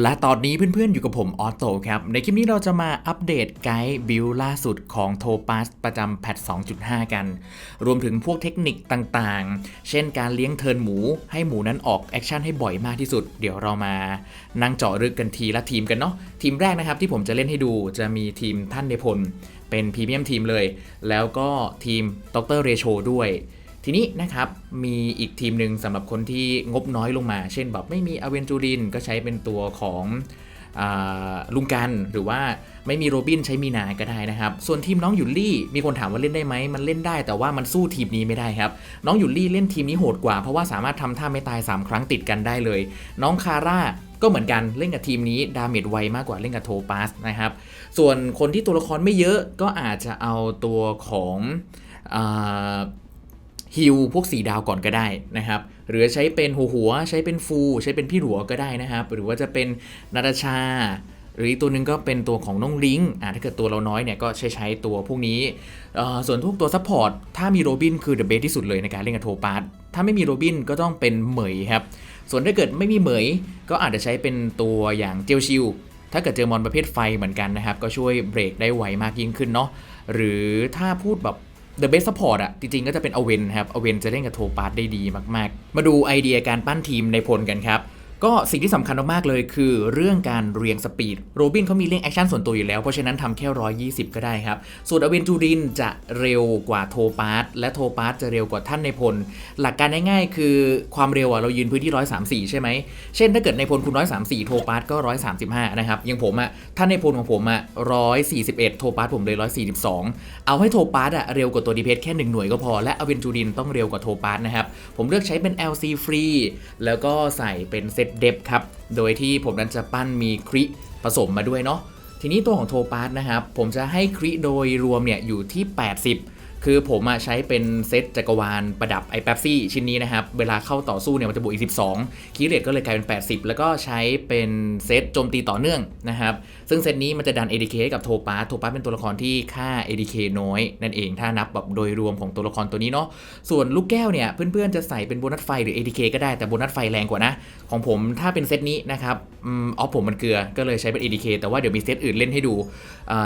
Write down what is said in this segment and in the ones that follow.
และตอนนี้เพื่อนๆ อยู่กับผมออโต้ครับ ในคลิปนี้เราจะมาอัปเดตไกด์บิลล่าสุดของโทปัสประจำแพท 2.5 กัน รวมถึงพวกเทคนิคต่างๆ เช่นการเลี้ยงเทินหมูให้หมูนั้นออกแอคชั่นให้บ่อยมากที่สุด เดี๋ยวเรามานั่งเจาะลึกกันทีละทีมกันเนาะทีมแรกนะครับที่ผมจะเล่นให้ดูจะมีทีมท่านในพลเป็นพรีเมียมทีมเลย แล้วก็ทีมดรเรโชด้วย ทีนี้นะครับมีอีกทีมหนึ่งสำหรับคนที่งบน้อยลงมา เช่นแบบไม่มีอเวนจูรินก็ใช้เป็นตัวของอลุงกันหรือว่าไม่มีโรบินใช้มีนาก็ได้นะครับ ส่วนทีมน้องหยุนลี่มีคนถามว่าเล่นได้ไหมมันเล่นได้แต่ว่ามันสู้ทีมนี้ไม่ได้ครับ น้องหยุนลี่เล่นทีมนี้โหดกว่าเพราะว่าสามารถทำท่าไม่ตาย 3 ครั้งติดกันได้เลย น้องคาร่าก็เหมือนกันเล่นกับทีมนี้ดาเมจไวมากกว่าเล่นกับโทปัสนะครับส่วนคนที่ตัวละครไม่เยอะก็อาจจะเอาตัวของ ฮิลพวกสีดาวก่อนก็ได้นะครับ หรือใช้เป็นหัวหัวใช้เป็นฟู ใช้เป็นพี่หลัวก็ได้นะครับ หรือว่าจะเป็นนาตาชา หรืออีกตัวหนึ่งก็เป็นตัวของน้องลิงอ่าถ้าเกิดตัวเราน้อยเนี่ยก็ใช้ใช้ตัวพวกนี้เออส่วนทุกตัวซัพพอร์ตถ้ามีโรบินคือเดอะเบสที่สุดเลยในการเล่นกับโทปาร์ถ้าไม่มีโรบินก็ต้องเป็นเหมยครับ ส่วนถ้าเกิดไม่มีเหมย ก็อาจจะใช้เป็นตัวอย่างเจลชิลถ้าเกิดเจอมอนประเภทไฟเหมือนกันนะครับ ก็ช่วยเบรกได้ไวมากยิ่งขึ้นเนาะหรือถ้าพูดแบบ The Best Support อะจริงๆ ก็จะเป็นอเวนครับอเวนจะเล่นกับโทปาร์ได้ดีมากๆ มาดูไอเดียการปั้นทีมในพลกันครับ ก็สิ่งที่สำคัญมากๆเลยคือเรื่องการเรียงสปีดโรบินเขามีเร่งแอคชั่นส่วนตัวอยู่แล้ว เพราะฉะนั้นทำแค่ 120 ก็ได้ครับ ส่วนอเวนจูรินจะเร็วกว่าโทปาร์และโทปาร์จะเร็วกว่าท่านในพล หลักการง่ายๆ คือความเร็วอะเรายืนพื้นที่ 134 ใช่ไหม เช่นถ้าเกิดในพลคุณ 134 โทปาร์ก็ 135 นะครับอย่างผมอะท่านในพลของผมอะ141 โทปาร์ผมเลย 142 เอาให้โทปาร์อะเร็วกว่าตัวดีเพสแค่1หน่วยก็พอและอเวนจูรินต้องเร็วกว่าโทปาร์นะครับผมเลือกใช้เป็น LC Free แล้วก็ใส่เป็นเซตเดฟครับ โดยที่ผมนั้นจะปั้นมีคริผสมมาด้วยเนาะทีนี้ตัวของโทปาสนะครับ ผมจะให้คริโดยรวมเนี่ยอยู่ที่ 80 คือผมอใช้เป็นเซตจักรวาลประดับไอแป๊บซี่ชิ้นนี้นะครับ เวลาเข้าต่อสู้เนี่ยมันจะบวกอีก 12คีเรทก็เลยกลายเป็น 80 แล้วก็ใช้เป็นเซตโจมตีต่อเนื่องนะครับ ซึ่งเซตนี้มันจะดัน ADK ให้กับโทปาร์ตโทปาร์ตเป็นตัวละครที่ค่า ADK น้อย นั่นเองถ้านับแบบโดยรวมของตัวละครตัวนี้เนาะส่วนลูกแก้วเนี่ยเพื่อนๆจะใส่เป็นโบนัสไฟหรือ ADK ก็ได้แต่โบนัสไฟแรงกว่านะ ของผมถ้าเป็นเซตนี้นะครับออฟผมมันเกลือก็เลยใช้เป็น ADK แต่ว่าเดี๋ยวมีเซตอื่นเล่นให้ดู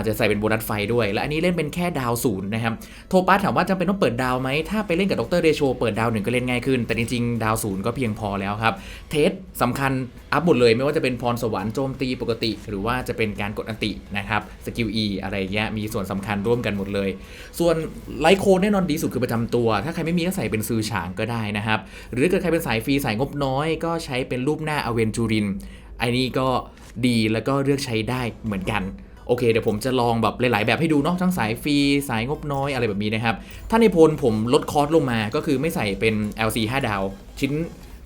จะใส่เป็นโบนัสไฟด้วย และอันนี้เล่นเป็นแค่ดาวศูนย์นะครับโทปัสถามว่าจำเป็นต้องเปิดดาวไหม ถ้าไปเล่นกับดรเดโชเปิดดาวหนึ่งก็เล่นง่ายขึ้น แต่จริงๆ ดาวศูนย์ก็เพียงพอแล้วครับ เทสสำคัญอัพหมดเลยไม่ว่าจะเป็นพรสวรรค์โจมตีปกติ หรือว่าจะเป็นการกดอันตินะครับสกิล E อะไรเงี้ยมีส่วนสำคัญร่วมกันหมดเลย ส่วนไลโคนแน่นอนดีสุดคือประจำตัว ถ้าใครไม่มีก็ใส่เป็นซือฉางก็ได้นะครับ หรือถ้าเกิดใครเป็นสายฟรีสายงบน้อย ก็ใช้เป็นรูปหน้าอเวนจูรินไอ้นี่ก็ดีแล้วก็เลือกใช้ได้เหมือนกัน โอเคเดี๋ยวผมจะลองแบบหลาย ๆ แบบให้ดูเนาะทั้งสายฟรีสายงบน้อยอะไรแบบนี้นะครับ ถ้าในพลผมลดคอร์สลงมาก็คือไม่ใส่เป็น LC 5 ดาว ชิ้น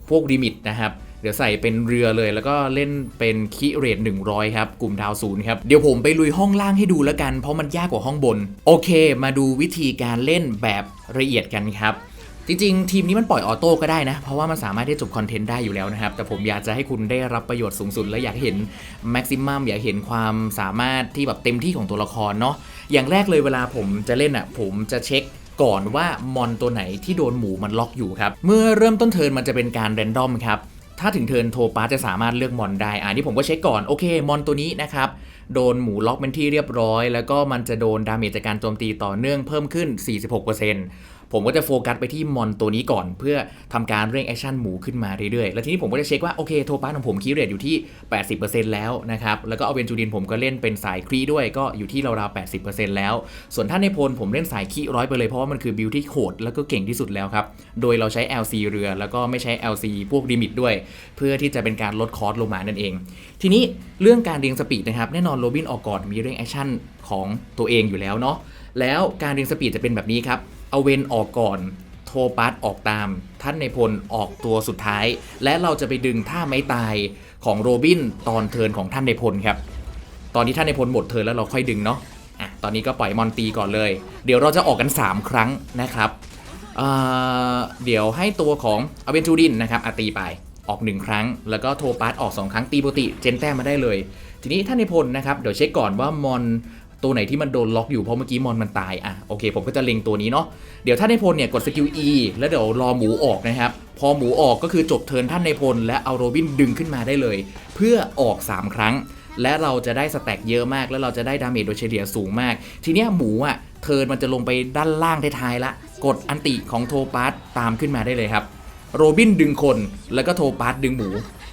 พวกลิมิตนะครับเดี๋ยวใส่เป็นเรือเลยแล้วก็เล่นเป็นคีเรท100 ครับ กลุ่มดาวศูนย์ครับ เดี๋ยวผมไปลุยห้องล่างให้ดูแล้วกัน เพราะมันยากกว่าห้องบน โอเค มาดูวิธีการเล่นแบบละเอียดกันครับ จริงๆ ทีมนี้มันปล่อยออโต้ก็ได้นะ เพราะว่ามันสามารถที่จบคอนเทนต์ได้อยู่แล้วนะครับ แต่ผมอยากจะให้คุณได้รับประโยชน์สูงสุด และอยากเห็นแม็กซิมัมอยากเห็นความสามารถที่แบบเต็มที่ของตัวละครเนาะอย่างแรกเลยเวลาผมจะเล่นอะผมจะเช็คก่อนว่ามอนตัวไหนที่โดนหมูมันล็อกอยู่ครับเมื่อเริ่มต้นเทิร์นมันจะเป็นการแรนดอมครับถ้าถึงเทิร์นโทปาจะสามารถเลือกมอนได้อ่านี่ผมก็เช็คก่อน โอเค มอนตัวนี้นะครับ โดนหมูล็อกเป็นที่เรียบร้อย แล้วก็มันจะโดนดาเมจจากการโจมตีต่อเนื่องเพิ่มขึ้น 46% ผมก็จะโฟกัสไปที่มอนตัวนี้ก่อน เพื่อทำการเร่งแอคชั่นหมูขึ้นมาเรื่อยๆ แล้วทีนี้ผมก็จะเช็คว่า โอเค โทปาของผมคีย์เรทอยู่ที่ 80%แล้วนะครับ แล้วก็เอาเวนจูดินผมก็เล่นเป็นสายครีด้วยก็อยู่ที่ราวๆ80%แล้ว ส่วนท่านในพลผมเล่นสายคีร้อยไปเลยเพราะว่ามันคือบิลที่โหดแล้วก็เก่งที่สุดแล้วครับ โดยเราใช้ LC เรือแล้วก็ไม่ใช้ LC พวกลิมิตด้วย เพื่อที่จะเป็นการลดคอร์สลงมานั่นเอง ทีนี้เรื่องการเรียงสปีดนะครับแน่นอนโรบินออกก่อนมีเร่งแอคชั่นของตัวเองอยู่แล้วเนาะแล้วการเรียงสปีดจะเป็นแบบนี้ครับ เอาเวนออกก่อน โทปัสออกตาม ท่านในพลออกตัวสุดท้าย และเราจะไปดึงท่าไม้ตายของโรบินตอนเทิร์นของท่านในพลครับ ตอนนี้ท่านในพลหมดเทิร์นแล้วเราค่อยดึงเนาะอะตอนนี้ก็ปล่อยมอนตีก่อนเลย เดี๋ยวเราจะออกกัน 3 ครั้งนะครับเเดี๋ยวให้ตัวของอเวนจูดินนะครับอตีไปออก 1 ครั้ง แล้วก็โทปัสออก 2 ครั้งตีปกติเจนแต้มมาได้เลย ทีนี้ท่านในพลนะครับเดี๋ยวเช็คก่อนว่ามอน ตัวไหนที่มันโดนล็อกอยู่เพราะเมื่อกี้มอนมันตายอะโอเค ผมก็จะเล็งตัวนี้เนาะเดี๋ยวท่านในพลเนี่ยกดสกิล E แล้วเดี๋ยวรอหมูออกนะครับพอหมูออกก็คือจบเทิร์นท่านในพลและเอาโรบินดึงขึ้นมาได้เลย เพื่อออก 3 ครั้ง และเราจะได้สแต็กเยอะมาก แล้วเราจะได้ดาเมจโดยเฉลี่ยสูงมาก ทีเนี้ยหมูอะเทิร์นมันจะลงไปด้านล่างท้ายๆละกดอันติของโทปัสตามขึ้นมาได้เลยครับโรบินดึงคนแล้วก็โทปัสดึงหมู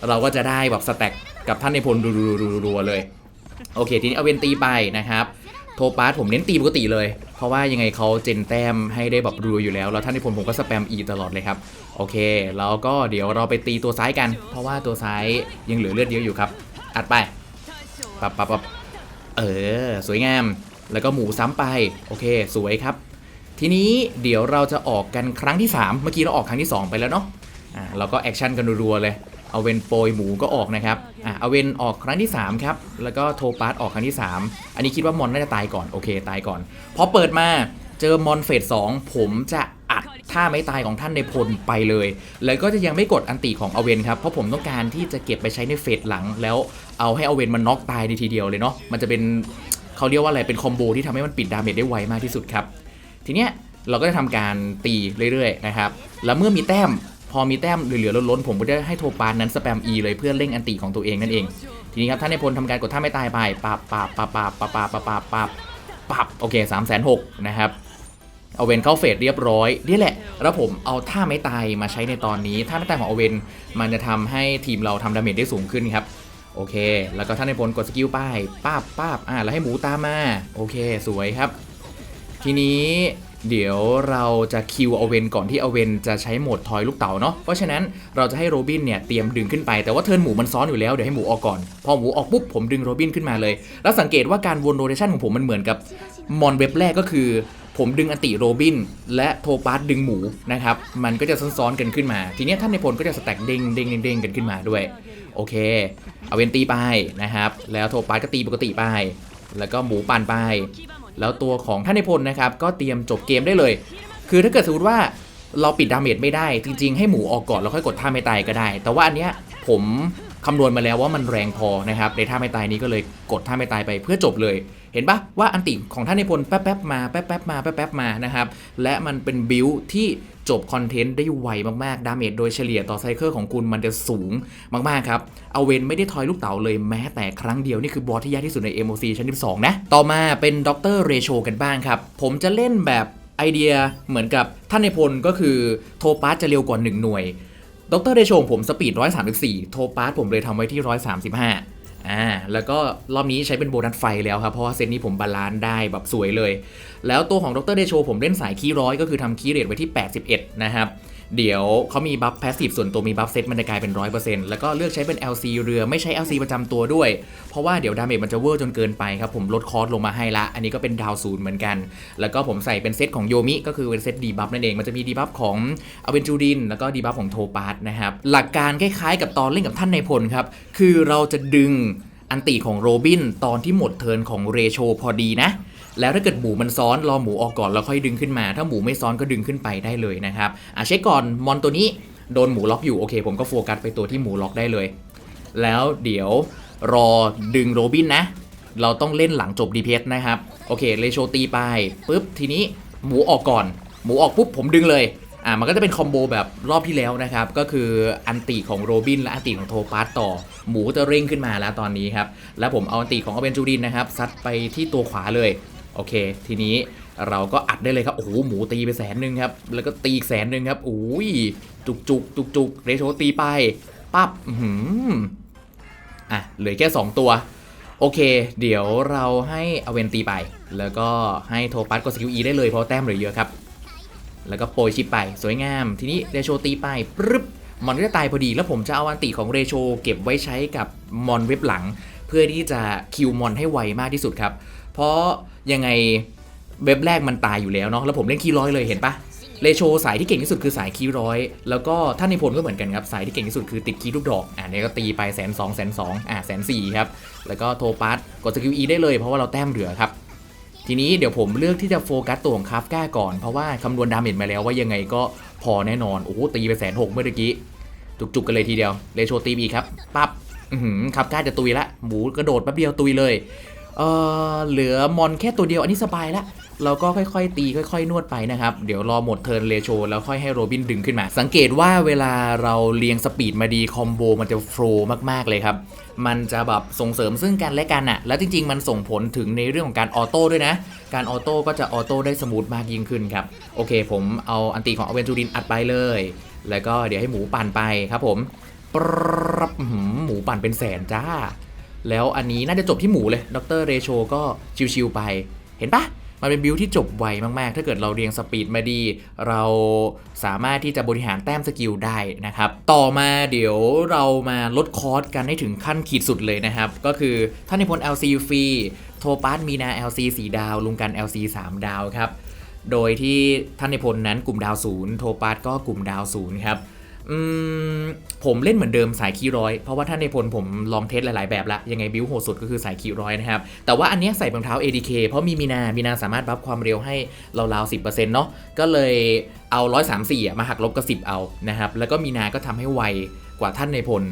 เราก็จะได้แบบสแต็กกับท่านในพลรัวๆๆๆเลย โอเค ทีนี้เอาเวนตีไปนะครับ โทปาสผมเน้นตีปกติเลย เพราะว่ายังไงเขาเจนแต้มให้ได้แบบรัวอยู่แล้ว แล้วท่านในพลผมก็สแปมอีตลอดเลยครับ โอเค แล้วก็เดี๋ยวเราไปตีตัวซ้ายกัน เพราะว่าตัวซ้ายยังเหลือเลือดเยอะอยู่ครับ อัดไป ปับปับปับเออ สวยงาม แล้วก็หมูซ้ำไป โอเค สวยครับ ทีนี้เดี๋ยวเราจะออกกันครั้งที่ 3 เมื่อกี้เราออกครั้งที่ 2 ไปแล้วเนาะ อ่า เราก็แอคชั่นกันรัวๆเลย เอาเวนโปรยหมูก็ออกนะครับอ่าเอาเวนออกครั้งที่ 3 ครับ แล้วก็โทปาสออกครั้งที่ 3 อันนี้คิดว่ามอนน่าจะตายก่อน โอเค ตายก่อนพอเปิดมาเจอมอนเฟส2ผมจะอัดท่าไม่ตายของท่านในพลไปเลย แล้วก็จะยังไม่กดอันติของอเวนครับ เพราะผมต้องการที่จะเก็บไปใช้ในเฟสหลัง แล้วเอาให้อเวนมันน็อกตายในทีเดียวเลยเนาะ มันจะเป็นเขาเรียกว่าอะไร เป็นคอมโบที่ทำให้มันปิดดาเมจได้ไวมากที่สุดครับ ทีเนี้ยเราก็จะทำการตีเรื่อยๆนะครับ แล้วเมื่อมีแต้ม พอมีแต้มเหลือๆล้นๆผมก็จะให้โทปานนั้นสแปม E เลยเพื่อเร่งอันติของตัวเองนั่นเอง ทีนี้ครับท่านในพลทำการกดท่าไม่ตายไปปับปับปับปับปับปับปับปับปับปับโอเค3ามแสนหกนะครับเอาเวนเข้าเฟสเรียบร้อยนี่แหละ แล้วผมเอาท่าไม่ตายมาใช้ในตอนนี้ท่าไม่ตายของเอาเวนมันจะทำให้ทีมเราทำดาเมจได้สูงขึ้นครับโอเค แล้วก็ท่านในพลกดสกิลป้ายป้าบป้าบอ่าแล้วให้หมูตามมาโอเค สวยครับ ทีนี้ เดี๋ยวเราจะคิวเอาเวนก่อนที่เอาเวนจะใช้โหมดทอยลูกเต๋าเนาะเพราะฉะนั้นเราจะให้โรบินเนี่ยเตรียมดึงขึ้นไปแต่ว่าเทิร์นหมูมันซ้อนอยู่แล้วเดี๋ยวให้หมูออกก่อน พอหมูออกปุ๊บผมดึงโรบินขึ้นมาเลย แล้วสังเกตว่าการวนโรเทชันของผมมันเหมือนกับมอนเว็บแรกก็คือ ผมดึงอติโรบิน และโทปาสดึงหมูนะครับมันก็จะซ้อนๆกันขึ้นมา ทีนี้ท่านในพลก็จะสแต็กเด้งเด้งเด้งเด้งกันขึ้นมาด้วยโอเคเอาเวนตีไปนะครับแล้วโทปาสก็ตีปกติไปแล้วก็หมูปั่นไป แล้วตัวของท่านในพลนะครับก็เตรียมจบเกมได้เลย คือถ้าเกิดสมมติว่าเราปิดดาเมจไม่ได้ จริงๆ ให้หมูออกก่อนแล้วค่อยกดท่าไม่ตายก็ได้ แต่ว่าอันเนี้ยผมคำนวณมาแล้วว่ามันแรงพอนะครับในท่าไม่ตายนี้ก็เลยกดท่าไม่ตายไปเพื่อจบเลย เห็นปะว่าอันติของท่านในพลแป๊บๆมาแป๊บๆมาแป๊บๆมานะครับและมันเป็นบิลที่จบคอนเทนต์ได้ไวมากๆ ดาเมจโดยเฉลี่ยต่อไซเคิลของคุณมันจะสูงมากๆครับ เอาเวนไม่ได้ทอยลูกเต๋าเลยแม้แต่ครั้งเดียว นี่คือบอสที่ยากที่สุดใน MOC ชั้น 12 นะ ต่อมาเป็นด็อกเตอร์เรโชกันบ้างครับ ผมจะเล่นแบบไอเดียเหมือนกับท่านในพลก็คือโทปาสจะเร็วกว่า 1 หน่วยดรเดโชงผมสปีด 134 โทปาสผมเลยทำไว้ที่ 135 อ่าแล้วก็รอบนี้ใช้เป็นโบนัสไฟแล้วครับ เพราะว่าเซตนี้ผมบาลานซ์ได้แบบสวยเลยแล้วตัวของดรเดโชผมเล่นสายคีย์ร้อยก็คือทำคีย์เรทไว้ที่ 81 นะครับเดี๋ยวเขามีบัฟแพสซีฟส่วนตัวมีบัฟเซตมันจะกลายเป็น 100%แล้วก็เลือกใช้เป็น LC เรือไม่ใช้ LC ประจำตัวด้วย เพราะว่าเดี๋ยวดาเมจมันจะเวอร์จนเกินไปครับ ผมลดคอร์สลงมาให้ละ อันนี้ก็เป็นดาวศูนย์เหมือนกัน แล้วก็ผมใส่เป็นเซตของโยมิ ก็คือเป็นเซตดีบัฟนั่นเอง มันจะมีดีบัฟของอเวนจูดิน แล้วก็ดีบัฟของโทปาสนะครับ หลักการคล้ายๆกับตอนเล่นกับท่านในพลครับ คือเราจะดึงอันติของโรบินตอนที่หมดเทิร์นของเรโชพอดีนะ แล้วถ้าเกิดหมูมันซ้อนรอหมูออกก่อนแล้วค่อยดึงขึ้นมา ถ้าหมูไม่ซ้อนก็ดึงขึ้นไปได้เลยนะครับอะเช็คก่อนมอนตัวนี้โดนหมูล็อกอยู่โอเค ผมก็โฟกัสไปตัวที่หมูล็อกได้เลย แล้วเดี๋ยวรอดึงโรบินนะ เราต้องเล่นหลังจบ DPS นะครับ โอเคเลโชตีไปปุ๊บทีนี้หมูออกก่อน หมูออกปุ๊บผมดึงเลยอ่ามันก็จะเป็นคอมโบแบบรอบที่แล้วนะครับ ก็คืออันติของโรบินและอันติของโทปาสต่อ หมูจะเร่งขึ้นมาแล้วตอนนี้ครับ แล้วผมเอาอันติของอเบนจูดินนะครับซัดไปที่ตัวขวาเลย โอเค ทีนี้เราก็อัดได้เลยครับ โอ้โห หมูตีไปแสนหนึ่งครับ แล้วก็ตีอีกแสนหนึ่งครับโอ้ยจุกจุกจุกจุกเรโชตีไป ปั๊บอื้อหืออะ เหลือแค่ 2 ตัว โอเค เดี๋ยวเราให้อเวนตีไป แล้วก็ให้โทปัสกดสกิล E ได้เลยเพราะแต้มเหลือเยอะครับ แล้วก็โปรยชิปไป สวยงาม ทีนี้เรโชตีไปปึ๊บมอนก็จะตายพอดี แล้วผมจะเอาอันติของเรโชเก็บไว้ใช้กับมอนเว็บหลัง เพื่อที่จะคิวมอนให้ไวมากที่สุดครับ เพราะ ยังไงเว็บแรกมันตายอยู่แล้วเนาะแล้วผมเล่นคีย์ร้อยเลยเห็นปะเรโชสายที่เก่งที่สุดคือสายคีย์ร้อยแล้วก็ท่านในพลก็เหมือนกันครับสายที่เก่งที่สุดคือติดคีย์ลูกดอกอ่าเนี่ยก็ตีไปแสนสองแสนสองอ่าแสนสี่ครับแล้วก็โทปาสกดสกิล E ได้เลยเพราะว่าเราแต้มเหลือครับทีนี้เดี๋ยวผมเลือกที่จะโฟกัสตัวของคาฟก้าก่อนเพราะว่าคำนวณดาเมจมาแล้วว่ายังไงก็พอแน่นอนโอ้โหตีไปแสนหกเมื่อกี้จุกๆกันเลยทีเดียวเลโชตีบีครับปั๊บคาฟก้าจะตุยละหมูกระโดดแป๊บเดียวตุยเลย เออเหลือมอนแค่ตัวเดียวอันนี้สบายละเราก็ค่อยๆ ตีค่อยๆ นวดไปนะครับ เดี๋ยวรอหมดเทิร์นเลโชแล้วค่อยให้โรบินดึงขึ้นมา สังเกตว่าเวลาเราเรียงสปีดมาดีคอมโบมันจะโฟล์มากๆเลยครับ มันจะแบบส่งเสริมซึ่งกันและกันอะแล้วจริงๆ มันส่งผลถึงในเรื่องของการออโต้ด้วยนะ การออโต้ก็จะออโต้ได้สมูทมากยิ่งขึ้นครับ โอเค ผมเอาอันตีของอเวนจูรินอัดไปเลย แล้วก็เดี๋ยวให้หมูปั่นไปครับผมปรับหมูปั่นเป็นแสนจ้า แล้วอันนี้น่าจะจบที่หมูเลยดรเรโชก็ชิวๆไป เห็นปะมันเป็นบิลที่จบไวมากๆ ถ้าเกิดเราเรียงสปีดมาดี เราสามารถที่จะบริหารแต้มสกิลได้นะครับ ต่อมาเดี๋ยวเรามาลดคอร์สกันให้ถึงขั้นขีดสุดเลยนะครับ ก็คือท่านในพล LC ฟรี โทปัสมีนา LC 4 ดาว ลุงกัน LC 3 ดาวครับ โดยที่ท่านในพลนั้นกลุ่มดาวศูนย์โทปัสก็กลุ่มดาวศูนย์ครับ ผมเล่นเหมือนเดิมสายคีย์ร้อย เพราะว่าท่านในพลผมลองเทสหลาย ๆ แบบละยังไงบิวโหดสุดก็คือสายคีย์ร้อยนะครับ แต่ว่าอันนี้ใส่รองเท้า ADK เพราะมีมีนามีนาสามารถบัฟความเร็วให้เราราวๆสิเนาะก็เลยเอา 134อะมาหักลบกับ 10 เอานะครับแล้วก็มีนาก็ทำให้ไวกว่าท่านในพล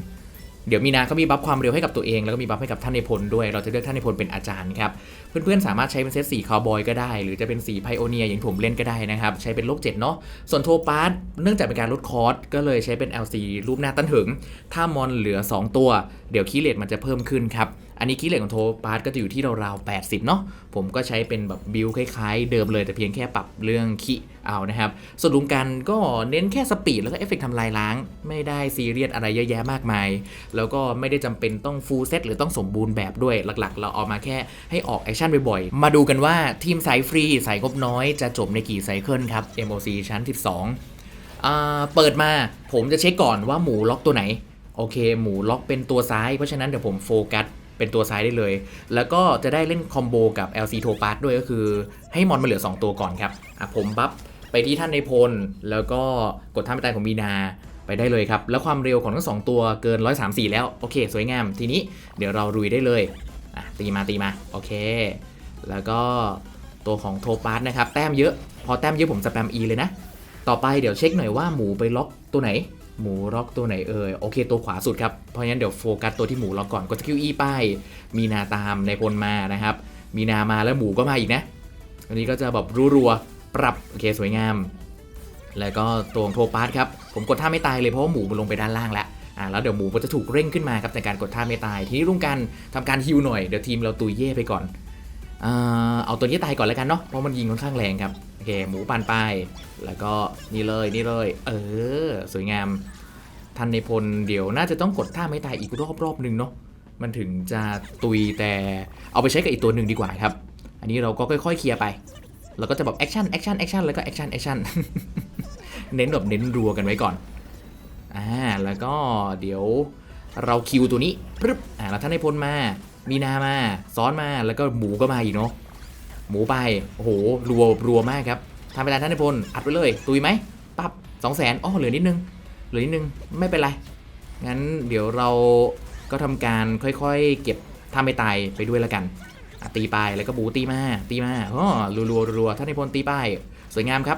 เดี๋ยวมีนาก็มีบัฟความเร็วให้กับตัวเองแล้วก็มีบัฟให้กับท่านในพลด้วย เราจะเลือกท่านในพลเป็นอาจารย์ครับ เพื่อนๆ สามารถใช้เป็นเซตสีคาวบอยก็ได้ หรือจะเป็นสีไพโอเนียอย่างผมเล่นก็ได้นะครับ ใช้เป็นโลก7เนาะ ส่วนโทปาร์ตเนื่องจากเป็นการลดคอร์สก็เลยใช้เป็น LC รูปหน้าตั้นถึง ถ้ามอนเหลือ 2 ตัว เดี๋ยวคีเลตมันจะเพิ่มขึ้นครับ อันนี้คีย์เลทของโทปาร์ตก็จะอยู่ที่ราวๆ80 เนาะผมก็ใช้เป็นแบบบิลคล้ายๆ เดิมเลยแต่เพียงแค่ปรับเรื่องคีเอานะครับ ส่วนลุงกันก็เน้นแค่สปีดแล้วก็เอฟเฟกทำลายล้าง ไม่ได้ซีเรียสอะไรเยอะแยะมากมาย แล้วก็ไม่ได้จำเป็นต้องฟูลเซตหรือต้องสมบูรณ์แบบด้วยหลักๆ เราเอามาแค่ให้ออกแอคชั่นบ่อยๆ มาดูกันว่าทีมสายฟรีสายงบน้อยจะจบในกี่ไซเคิลครับ MOC ชั้น 12อ่าเปิดมาผมจะเช็คก่อนว่าหมูล็อกตัวไหน โอเค หมูล็อกเป็นตัวซ้ายเพราะฉะนั้นเดี๋ยวผมโฟกัส เป็นตัวซ้ายได้เลย แล้วก็จะได้เล่นคอมโบกับ LC โทปาร์ด้วยก็คือให้มอนมาเหลือ 2 ตัวก่อนครับอะผมบัฟไปที่ท่านในพล แล้วก็กดท่าไม่ตายของมีนาไปได้เลยครับ แล้วความเร็วของทั้งสองตัวเกิน 134 แล้ว โอเค สวยงาม ทีนี้เดี๋ยวเราลุยได้เลยอะตีมาตีมา โอเค แล้วก็ตัวของโทปาร์นะครับ แต้มเยอะ พอแต้มเยอะผมสแปม E เลยนะ ต่อไปเดี๋ยวเช็คหน่อยว่าหมูไปล็อกตัวไหน หมูล็อกตัวไหนเอ่ยโอเคตัวขวาสุดครับ เพราะฉะนั้นเดี๋ยวโฟกัสตัวที่หมูล็อกก่อนกดสกิล E ป้ายมีนาตามในพลมานะครับ มีนามาแล้วหมูก็มาอีกนะ อันนี้ก็จะแบบรัวๆปรับโอเคสวยงาม แล้วก็ตัวของโทปาร์ครับผมกดท่าไม่ตายเลยเพราะว่าหมูมันลงไปด้านล่างแล้วอ่าแล้วเดี๋ยวหมูมันจะถูกเร่งขึ้นมาครับในกการกดท่าไม่ตายทีนี้รุ่งกันทำการฮิวหน่อยเดี๋ยวทีมเราตุยเย่ไปก่อน เอาตัวนี้ตายก่อนแล้วกันเนาะเพราะมันยิงค่อนข้างแรงครับโอเคหมูปานไป แล้วก็นี่เลยนี่เลย เออ สวยงามทันในพลเดี๋ยวน่าจะต้องกดท่าไม่ตายอีกรอบรอบหนึ่งเนาะมันถึงจะตุยแต่เอาไปใช้กับอีกตัวหนึ่งดีกว่าครับ อันนี้เราก็ค่อยๆเคลียร์ไปเราก็จะแบบแอคชั่นแอคชั่นแอคชั่นแล้วก็แอคชั่นแอคชั่นเน้นแบบเน้นรัวกันไว้ก่อนอ่าแล้วก็เดี๋ยวเราคิวตัวนี้ปึ๊บอ่าแล้วท่านในพลมา มีนามาซ้อนมาแล้วก็หมูก็มาอีกเนาะหมูไปโอ้โหรัวรัวมากครับทำไปแล้วท่านนพลอัดไปเลยตุยไหมปั๊บสองแสนอ๋อเหลือนิดนึงเหลือนิดนึงไม่เป็นไรงั้นเดี๋ยวเราก็ทำการค่อยๆ เก็บท่าไม่ตายไปด้วยแล้วกันตีไปแล้วก็บูตีมาตีมาอ๋อรัวรัวรัวท่านนพลตีไปสวยงามครับ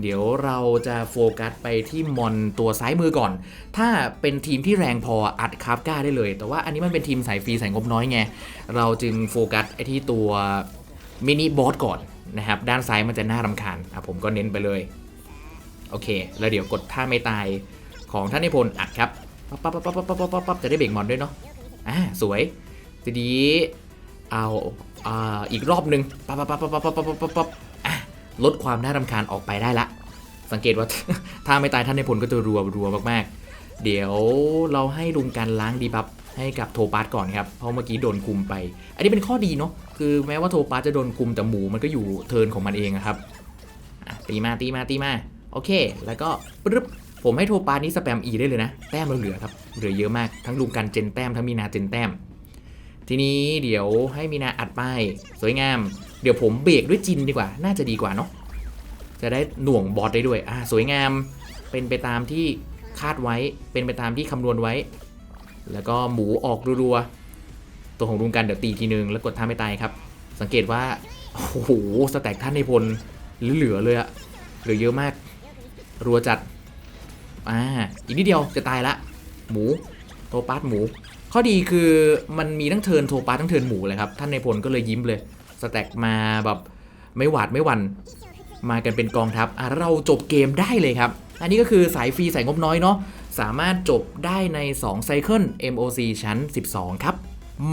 เดี๋ยวเราจะโฟกัสไปที่มอนตัวซ้ายมือก่อน ถ้าเป็นทีมที่แรงพออัดคาบก้าได้เลย แต่ว่าอันนี้มันเป็นทีมสายฟรีสายงบน้อยไง เราจึงโฟกัสไอที่ตัวมินิบอสก่อนนะครับ ด้านซ้ายมันจะน่ารำคาญอะผมก็เน้นไปเลย โอเค แล้วเดี๋ยวกดท่าไม่ตายของท่านนิพนธ์อัดครับปั๊บปั๊บปั๊บปั๊บปั๊บปั๊บจะได้เบ่งมอนด้วยเนาะอะสวยทีนี้เอาอ่าอีกรอบหนึ่งปั๊บปั๊บปั๊บปั๊บปั๊บปั๊บปั๊บ ลดความน่ารำคาญออกไปได้ละ สังเกตว่าถ้าไม่ตายท่านในพลก็จะรัวรัวมากๆ เดี๋ยวเราให้ลุงการล้างดีบัฟให้กับโทปาสก่อนครับ เพราะเมื่อกี้โดนคุมไป อันนี้เป็นข้อดีเนาะ คือแม้ว่าโทปาสจะโดนคุมแต่หมูมันก็อยู่เทินของมันเองครับตีมาตีมาตีมา โอเค แล้วก็ปึ๊บ ผมให้โทปาสนี้สแปม E ได้เลยนะ แต้มเราเหลือครับ เหลือเยอะมาก ทั้งลุงกันเจนแต้ม ทั้งมีนาเจนแต้ม ทีนี้เดี๋ยวให้มีนาอัดป้ายสวยงาม เดี๋ยวผมเบรกด้วยจินดีกว่า น่าจะดีกว่าเนาะ จะได้หน่วงบอสได้ด้วย อ่า สวยงาม เป็นไปตามที่คาดไว้ เป็นไปตามที่คำนวณไว้ แล้วก็หมูออกรัวๆ ตัวของลุงกันเดี๋ยวตีทีนึงแล้วกดท่าไม่ตายครับ สังเกตว่า โอ้โห สแต็กท่านในพลเหลือเลยอะเหลือเยอะมาก รัวจัด อ่า อีกนิดเดียวจะตายละ หมู โทปาสหมู ข้อดีคือมันมีทั้งเทินโทปาทั้งเทินหมูเลยครับ ท่านในพลก็เลยยิ้มเลย สแต็กมาแบบไม่หวาดไม่หวันมากันเป็นกองทัพอะเราจบเกมได้เลยครับ อันนี้ก็คือสายฟรีสายงบน้อยเนาะสามารถจบได้ใน 2 ไซเคิล MOC ชั้น 12 ครับ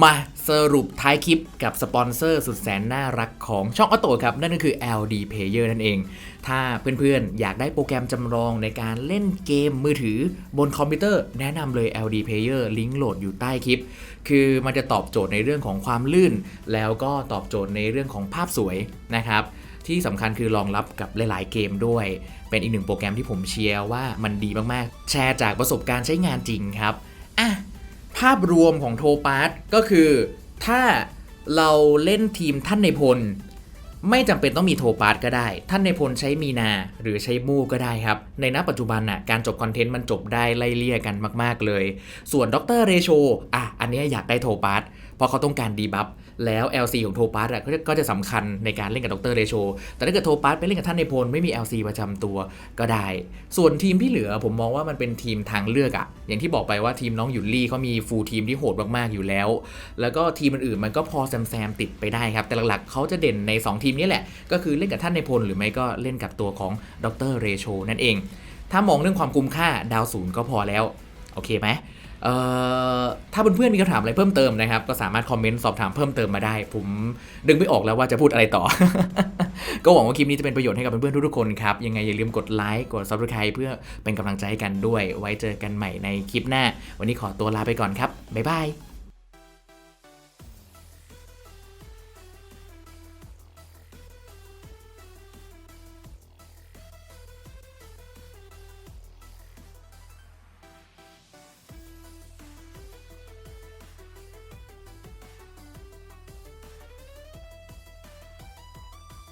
มาสรุปท้ายคลิปกับสปอนเซอร์สุดแสนน่ารักของช่องออโต้ครับ นั่นก็คือ LD Player นั่นเอง ถ้าเพื่อนๆ อยากได้โปรแกรมจำลองในการเล่นเกมมือถือบนคอมพิวเตอร์ แนะนำเลย LD Player ลิงก์โหลดอยู่ใต้คลิป คือมันจะตอบโจทย์ในเรื่องของความลื่น แล้วก็ตอบโจทย์ในเรื่องของภาพสวยนะครับที่สำคัญคือรองรับกับหลาย ๆ เกมด้วย เป็นอีกหนึ่งโปรแกรมที่ผมเชียร์ว่ามันดีมากๆ แชร์จากประสบการณ์ใช้งานจริงครับอะ ภาพรวมของโทปาสก็คือถ้าเราเล่นทีมท่านในพล ไม่จำเป็นต้องมีโทปาสก็ได้ ท่านในพลใช้มีนาหรือใช้มูก็ได้ครับ ในณปัจจุบันน่ะการจบคอนเทนต์มันจบได้ไล่เลี่ยกันมาก ๆ เลย ส่วนดรเรโชอะอันนี้อยากได้โทปาสเพราะเขาต้องการดีบัฟ แล้ว LC ของโทปาร์อะก็จะก็จะสำคัญในการเล่นกับดรเรโชแต่ถ้าเกิดโทปาร์ไปเล่นกับท่านในพลไม่มี LC ประจำตัวก็ได้ ส่วนทีมที่เหลือผมมองว่ามันเป็นทีมทางเลือกอะอย่างที่บอกไปว่าทีมน้องหยุนลี่เขามีฟูลทีมที่โหดมากๆอยู่แล้ว แล้วก็ทีมอื่นๆมันก็พอแซมๆติดไปได้ครับ แต่หลักๆเขาจะเด่นใน 2 ทีมนี้แหละ ก็คือเล่นกับท่านในพลหรือไม่ก็เล่นกับตัวของดรเรโชนั่นเอง ถ้ามองเรื่องความคุ้มค่าดาวศูนย์ก็พอแล้ว โอเคไหม ถ้าเพื่อนๆมีคำถามอะไรเพิ่มเติมนะครับ ก็สามารถคอมเมนต์สอบถามเพิ่มเติมมาได้ ผมดึงไม่ออกแล้วว่าจะพูดอะไรต่อ ก็หวังว่าคลิปนี้จะเป็นประโยชน์ให้กับเพื่อนๆทุกๆคนครับ ยังไงอย่าลืมกดไลค์กด subscribe เพื่อเป็นกำลังใจให้กันด้วย ไว้เจอกันใหม่ในคลิปหน้า วันนี้ขอตัวลาไปก่อนครับบ๊ายบาย